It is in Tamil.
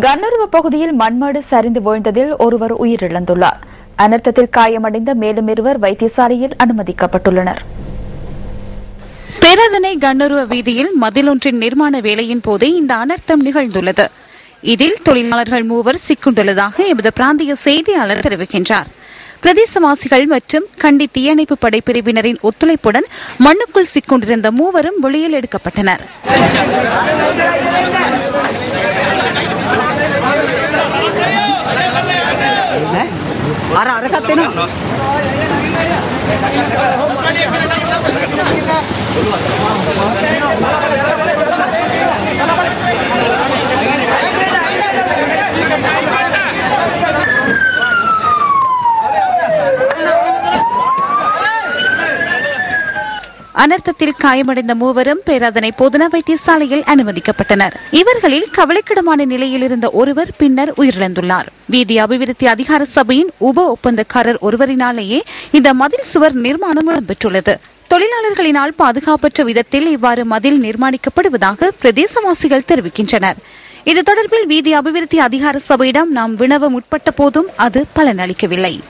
கன்னருவ பகுதியில் மண்மடு சரிந்து வீழ்ந்ததில் ஒருவர் உயிரிழந்துள்ளார். அனர்த்தத்தில் காயமடைந்த மேலும் இருவர் வைத்தியசாலையில் அனுமதிக்கப்பட்டுள்ளனர். பேரதனை கண்ணுருவ வீதியில் மதிலொன்றின் நிர்மாண வேலையின் போதே இந்த அனர்த்தம் நிகழ்ந்துள்ளது. இதில் தொழிலாளர்கள் மூவர் சிக்குண்டுள்ளதாக எமது பிராந்திய செய்தியாளர் தெரிவிக்கின்றார். பிரதேசவாசிகள் மற்றும் கண்டி தீயணைப்பு படைப்பிரிவினரின் ஒத்துழைப்புடன் மண்ணுக்குள் சிக்கொண்டிருந்த மூவரும் வெளியில் எடுக்கப்பட்டனர். නෑ? අර අරකත් එනවා. அனர்த்தத்தில் காயமடைந்த மூவரும் பேராதனை பொதுன வைத்தியசாலையில் அனுமதிக்கப்பட்டனர். இவர்களில் கவலைக்கிடமான நிலையில் இருந்த ஒருவர் பின்னர் உயிரிழந்துள்ளார். வீதி அபிவிருத்தி அதிகார சபையின் உப ஒப்பந்தக்காரர் ஒருவரினாலேயே இந்த மதில் சுவர் நிர்மாணம் இடம்பெற்றுள்ளது. தொழிலாளர்களினால் பாதுகாப்பற்ற விதத்தில் இவ்வாறு மதில் நிர்மாணிக்கப்படுவதாக பிரதேசவாசிகள் தெரிவிக்கின்றனர். இது தொடர்பில் வீதி அபிவிருத்தி அதிகார சபையிடம் நாம் வினவ முற்பட்ட போதும் அது பலனளிக்கவில்லை.